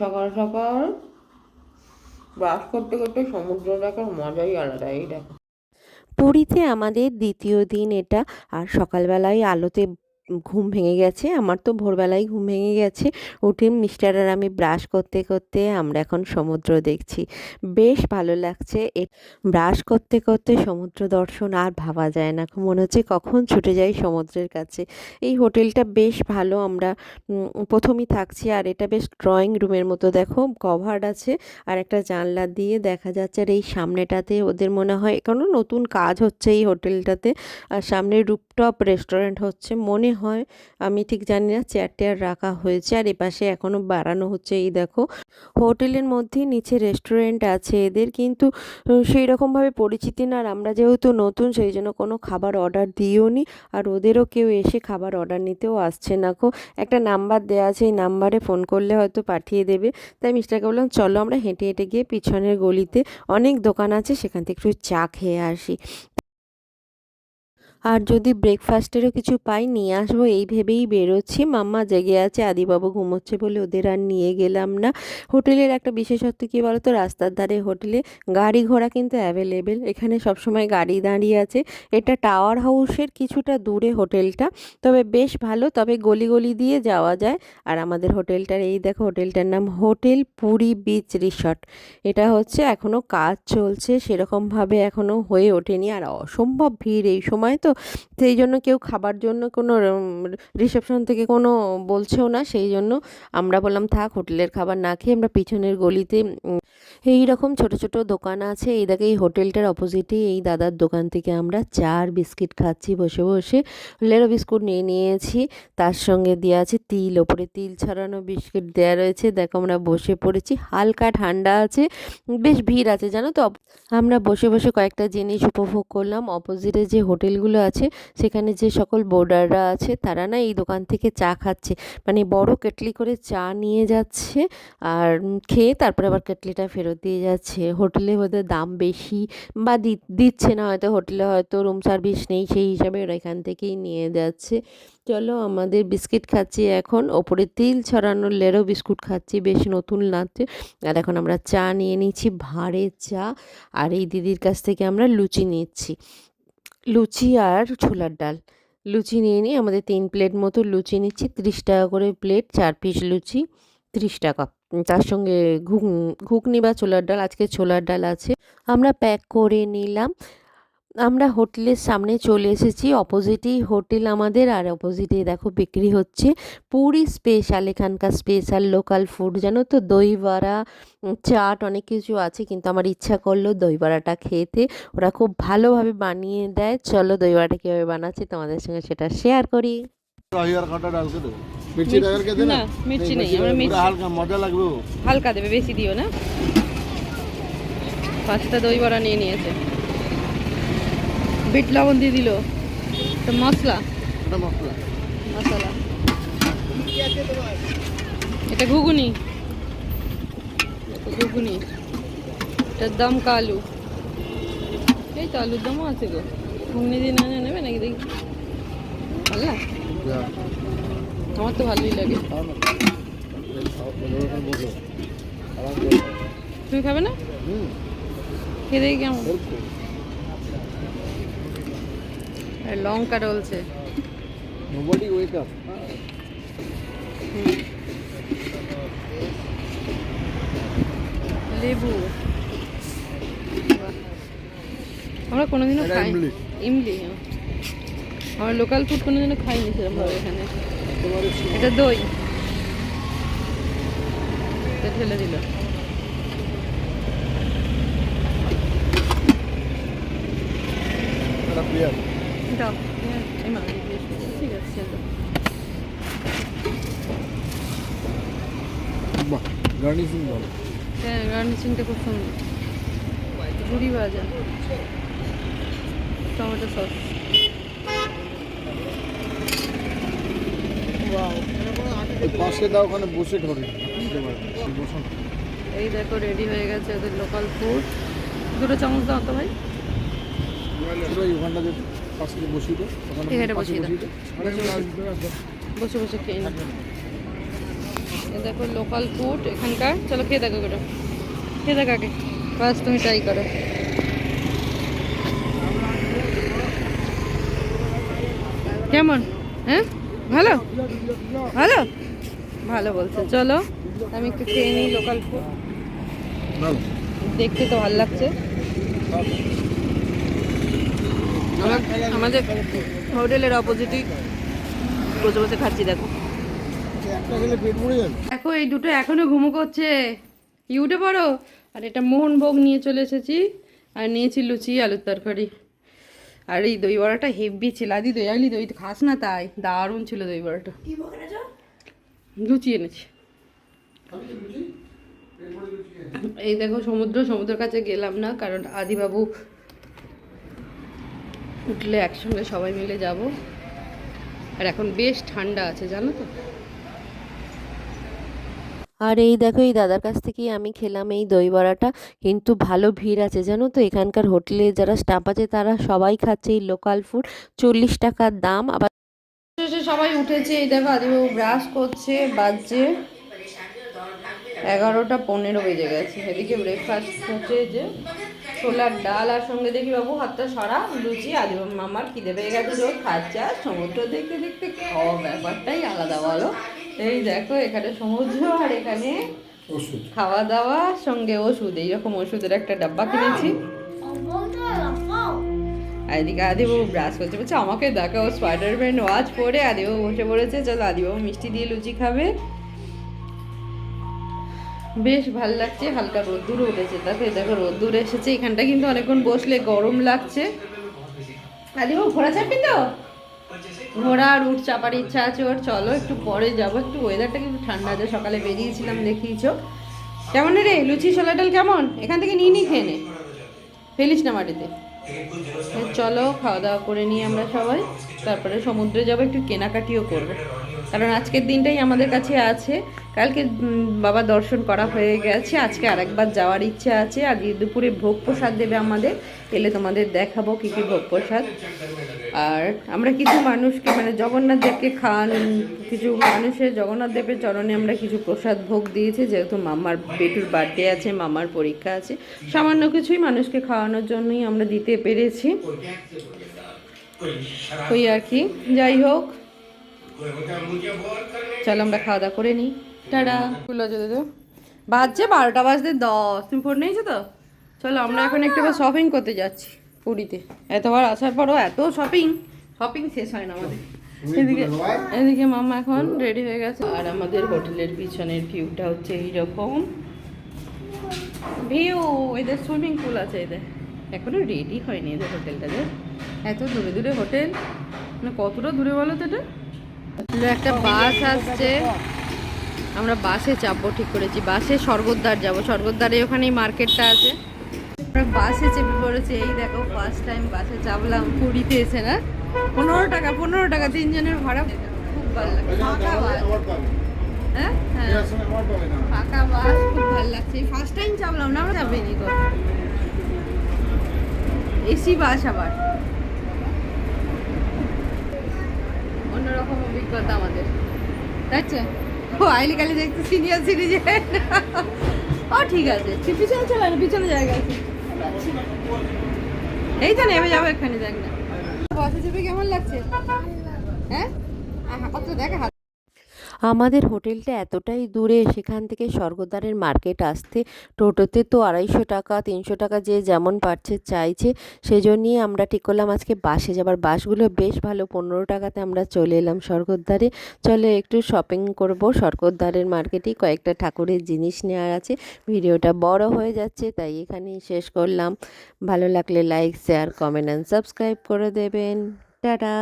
সকাল সকাল বাস করতে করতে সমুদ্র দেখার মজাই আলাদা, এই দেখো। পুরীতে আমাদের দ্বিতীয় দিন এটা, আর সকালবেলায় আলোতে ঘুম ভেঙে গেছে। আমার তো ভোরবেলায় ঘুম ভেঙে গেছে। উঠে মিস্টার আর আমি ব্রাশ করতে করতে আমরা এখন সমুদ্র দেখছি। বেশ ভালো লাগছে এ ব্রাশ করতে করতে সমুদ্র দর্শন আর ভাবা যায় না। মনে হচ্ছে কখন ছুটে যাই সমুদ্রের কাছে। এই হোটেলটা বেশ ভালো। আমরা প্রথমেই থাকছি আর এটা বেশ ড্রয়িং রুমের মতো। দেখো কভার আছে। আর একটা জানলা দিয়ে দেখা যাচ্ছে আর এই সামনেটাতে ওদের মনে হয় কোনো নতুন কাজ হচ্ছে এই হোটেলটাতে। আর সামনে রুপটপ রেস্টুরেন্ট হচ্ছে। মনে হয়। আমি ঠিক জানি না চেয়ার টেয়ার রাখা হয়েছে আর এপাশে এখনও বাড়ানো হচ্ছে। এই দেখো, হোটেলের মধ্যে নিচে রেস্টুরেন্ট আছে এদের, কিন্তু সেই রকমভাবে পরিচিতি না। আর আমরা যেহেতু নতুন, সেই জন্য কোনো খাবার অর্ডার দিও নি আর ওদেরও কেউ এসে খাবার অর্ডার নিতেও আসছে না কো একটা নাম্বার দেওয়া আছে, এই নাম্বারে ফোন করলে হয়তো পাঠিয়ে দেবে। তাই মিস্টারকে বললাম, চলো আমরা হেঁটে হেঁটে গিয়ে পিছনের গলিতে অনেক দোকান আছে, সেখান থেকে একটু চা খেয়ে আসি। আর যদি ব্রেকফাস্টেরও কিছু পাই, নিয়ে আসব। এই ভেবেই বেরোচ্ছি। মাম্মা জেগে আছে, আদিবাবু ঘুমোচ্ছে বলে ওদের আর নিয়ে গেলাম না। হোটেলের একটা বিশেষত্ব কী বলতো? রাস্তার ধারে হোটেলে গাড়ি ঘোড়া কিন্তু অ্যাভেলেবেল এখানে সবসময় গাড়ি দাঁড়িয়ে আছে। এটা টাওয়ার হাউসের কিছুটা দূরে হোটেলটা। তবে বেশ ভালো, তবে গলি গলি দিয়ে যাওয়া যায়। আর আমাদের হোটেলটার, এই দেখো হোটেলটার নাম হোটেল পুরী বিচ রিসর্ট এটা হচ্ছে এখনও কাজ চলছে, সেরকমভাবে এখনও হয়ে ওঠেনি। আর অসম্ভব ভিড় এই সময় তো। সেই জন্য কেউ খাবার জন্য কোনো রিসেপশন থেকে কোনো বলছেও না। সেই জন্য আমরা বললাম, থাক, হোটেলের খাবার না খেয়ে আমরা পিছনের গলিতে এই রকম ছোট ছোট দোকান আছে। এই দেখে, এই হোটেলটার অপোজিটে এই দাদার দোকান থেকে আমরা চার বিস্কিট খাচ্ছি বসে বসে। লেরো বিস্কুট নিয়ে নিয়েছি। তার সঙ্গে দেওয়া আছে তিল। ওপরে তিল ছড়ানো বিস্কিট দেওয়া রয়েছে। দেখো, আমরা বসে পড়েছি। হালকা ঠান্ডা আছে। বেশ ভিড় আছে, জানো তো? আমরা বসে বসে কয়েকটা জিনিস উপভোগ করলাম। অপোজিটে যে হোটেলগুলো আছে, সেখানে যে সকল বোর্ডাররা আছে, তারা না এই দোকান থেকে চা খাচ্ছে। মানে বড় কেটলি করে চা নিয়ে যাচ্ছে, আর খেয়ে তারপরে আবার কেটলিটা ফেরত দিয়ে যাচ্ছে। হোটেলে বোধহয় দাম বেশি বা দিচ্ছে না, হয়তো হোটেলে হয়তো রুম সার্ভিস নেই, সেই হিসাবে ওরা এখান থেকেই নিয়ে যাচ্ছে। চলো আমাদের বিস্কিট খাচ্ছি এখন। ওপরে তিল ছড়ানো লেরো বিস্কুট খাচ্ছি, বেশ নতুন লাগছে। আর এখন আমরা চা নিয়ে নিচ্ছি ভাঁড়ে চা। আর এই দিদির কাছ থেকে আমরা লুচি নিচ্ছি। লুচি আর ছোলার ডাল। লুচি নিয়ে নিই আমাদের তিন প্লেট মতো লুচি নিচ্ছি, ত্রিশ টাকা করে প্লেট, চার পিস লুচি, ত্রিশ টাকা। তার সঙ্গে ঘুগ, ঘুগনি বা ছোলার ডাল, আজকে ছোলার ডাল আছে। আমরা প্যাক করে নিলাম। আমরা হোটেলের সামনে চলে এসেছি। অপোজিটেই হোটেল আমাদের আর অপোজিটে দেখো বিক্রি হচ্ছে। পুরি স্পেশাল এখানকার স্পেশাল লোকাল ফুড জানো তো? দই বড়া চাট অনেক কিছু আছে কিন্তু আমার ইচ্ছা করল দই বড়াটা খেতে। ওরা খুব ভালোভাবে বানিয়ে দেয়। চলো দই বড়াটা কীভাবে বানাচ্ছে তোমাদের সঙ্গে সেটা শেয়ার করি। হালকা দেবে বেশি দিও না। পাঁচটা দই বড়া নিয়ে নিয়েছে। বিট লবণ দিয়ে দিল। মশলা? মশলা। এটা ঘুগুনি। ঘুগুনি। এটার দাম কালু। এই তো আলুর দামও আছে গো। ঘুগনি দিয়ে না নেবে নাকি দেখি? আমার তো ভালোই লাগে। তুমি খাবে না? খেয়ে দেখি কেমন। লঙ্কা ডলছে nobody wake up. লেবু। আমরা কোনোদিনও খাই ইমলি। আমরা লোকাল ফুড কোনোদিনও খাইনি সেরকমভাবে এখানে। এটা দই। এটা ঢেলে দিল। প্রিয় দাও হ্যাঁ, ঠিক আছে বাহ গার্নিশিং ভালো হ্যাঁ গার্নিশিংটা খুব সুন্দর ঝুড়ি ভাজা টমেটো সস পাশে দাও ওখানে বসে ধরে। এই দেখো রেডি হয়ে গেছে ওদের লোকাল ফুড দুটো চামচ দাও তো ভাই। ওখানটাতে পাশে বসিয়ে এখানে বসিয়ে বসে বসে খেয়ে দেখো লোকাল ফুড এখানকার। চলো খেয়ে দেখো ওটা খেয়ে দেখো আগে। ফার্স্ট তুমি ট্রাই করো। কেমন? হ্যাঁ? ভালো? ভালো? ভালো বলছে। চলো আমি একটু খেয়ে নিই লোকাল ফুড দেখতে তো ভালো লাগছে। আমাদের হোটেলের অপোজিটই বসে বসে খাচ্ছি দেখো। যাবে। দেখো এই দুটো এখনও ঘুমো করছে। কি উঠে পড়ো। আর এটা মোহনভোগ নিয়ে চলে এসেছি। আর নিয়েছি লুচি আলুর তরকারি। আর এই দই বড়াটা হেভি ছিল। আদি দই আলি দই তো খাস না তাই। দারুণ ছিল দই বড়াটা। লুচি এনেছি? এই দেখো সমুদ্র সমুদ্রের কাছে গেলাম না কারণ আদিবাবু উঠলে একসঙ্গে সবাই মিলে যাব। আর এখন বেশ ঠান্ডা আছে জানো তো? আর এই দেখো এই দাদার কাছ থেকেই আমি খেলাম এই দই বড়াটা। কিন্তু ভালো ভিড় আছে জানো তো? এখানকার হোটেলে যারা স্টাফ আছে তারা সবাই খাচ্ছে এই লোকাল ফুড চল্লিশ টাকার দাম আবার শেষে সবাই উঠেছে এই দেখো আদিবাবু ব্রাশ করছে বাজছে। এগারোটা পনেরো বেজে গেছে। এদিকে ব্রেকফাস্ট হচ্ছে যে ছোলার ডাল আর সঙ্গে দেখি বাবু হাতটা সরা লুচি আদিবাবু মামার খিদে পেয়ে গেছে রোজ খাচ্ছে। আর সমুদ্র দেখতে দেখতে খাওয়া ব্যাপারটাই আলাদা বলো। এই দেখো এখানে সমুদ্র আর এখানে খাওয়া দাওয়া সঙ্গে ওষুধ। এইরকম ওষুধের একটা ডাব্বা কিনেছি। এদিকে আদিবাবু ব্রাশ করছে। বলছে আমাকে দেখো স্পাইডারম্যান ওয়াচ পরে আদিবাবু বসে পড়েছে। চলো আদিবাবু মিষ্টি দিয়ে লুচি খাবে। বেশ ভালো লাগছে, হালকা রোদ্দুর উঠেছে। এই দেখো রোদ্দুর এসেছে, এখানটা কিন্তু অনেকক্ষণ বসলে গরম লাগছে। আদিবাবু ঘোড়া চাপবি তো? ঘোড়া আর উঠ, চাপার ইচ্ছা আছে ওর। চলো একটু পরে যাব, একটু ওয়েদারটা কিন্তু ঠান্ডা আছে। সকালে বেরিয়েছিলাম, দেখিয়েছো। কেমন রে, লুচি, ছোলা ডাল কেমন? এখান থেকে নিয়ে নিয়ে খেয়ে নে। ফেলিস না মাটিতে। চলো খাওয়া দাওয়া করে নিই আমরা সবাই। তারপরে সমুদ্রে যাব, একটু কেনাকাটিও করব। কারণ আজকের দিনটাই আমাদের কাছে আছে। কালকে বাবা দর্শন করা হয়ে গেছে। আজকে আরেকবার যাওয়ার ইচ্ছে আছে। আজ দুপুরে ভোগ প্রসাদ দেবে আমাদের। এলে তোমাদের দেখাবো কী কী ভোগ প্রসাদ। আর আমরা কিছু মানুষকে মানে জগন্নাথ দেবকে খান কিছু মানুষের জগন্নাথ দেবের চরণে আমরা কিছু প্রসাদ ভোগ দিয়েছি। যেহেতু মামার বেটুর বার্থডে আছে, মামার পরীক্ষা আছে, সামান্য কিছুই মানুষকে খাওয়ানোর জন্যই আমরা দিতে পেরেছি। ওই আর কি। যাই হোক, চলো আমরা খাওয়া দাওয়া করে নিই। টাটা। তো বাজছে বারোটা বাজতে দশ। তুমি ফোন নিয়েছো তো? চলো আমরা এখন একটু শপিং করতে যাচ্ছি পুরীতে। এতবার আসার পরও এত শপিং শপিং শেষ হয় না আমাদের। এদিকে এদিকে মামা এখন রেডি হয়ে গেছে। আর আমাদের হোটেলের পিছনের ভিউটা হচ্ছে এইরকম। ভিউ এদের সুইমিং পুল আছে এদের। এখনও রেডি হয়নি এদের হোটেলটাতে। এত দূরে দূরে হোটেল। মানে কতটা দূরে বলো তো এটা? একটা বাস আসছে। আমরা বাসে চাপবো, ঠিক করেছি। বাসে স্বর্গদ্বার যাব। স্বর্গদ্বারে ওখানেই মার্কেটটা আছে। আমরা বাসে চেপে পড়েছি। এই দেখো ফার্স্ট টাইম বাসে চাপলাম। পুরীতে এসে না? পনেরো টাকা পনেরো টাকা, তিনজনের ভাড়া। খুব ভালো লাগে। হ্যাঁ? হ্যাঁ। ফাঁকা বাস, খুব লাগছে। ফার্স্ট টাইম চাপলাম না এসি বাস আবার। অন্যরকম অভিজ্ঞতা আমাদের। তাই? ও, আইলি কালি দেখতে সিনিয়র সিটিজেন ও, ঠিক আছে। পিছনে চলে না পিছনে জায়গা আছে। এই তো নেমে যাব এখানে দেখ না। বসে চেপে কেমন লাগছে? হ্যাঁ? কত দেখা আমাদের হোটেলটা এতটাই দূরে, সেখান থেকে স্বর্গদ্বারের মার্কেট আসতে টোটোতে তো আড়াইশো টাকা, তিনশো টাকা যে যেমন পারছে চাইছে, সেজন্যই আমরা ঠিক করলাম আজকে বাসে যাবার। বাসগুলো বেশ ভালো, পনেরো টাকাতে আমরা চলে এলাম স্বর্গদ্বারে। চলে একটু শপিং করব, স্বর্গদ্বারের মার্কেটেই কয়েকটা ঠাকুরের জিনিস নেওয়ার আছে। ভিডিওটা বড় হয়ে যাচ্ছে, তাই এখানেই শেষ করলাম। ভালো লাগলে like share comment and subscribe করে দেবেন। টাটা!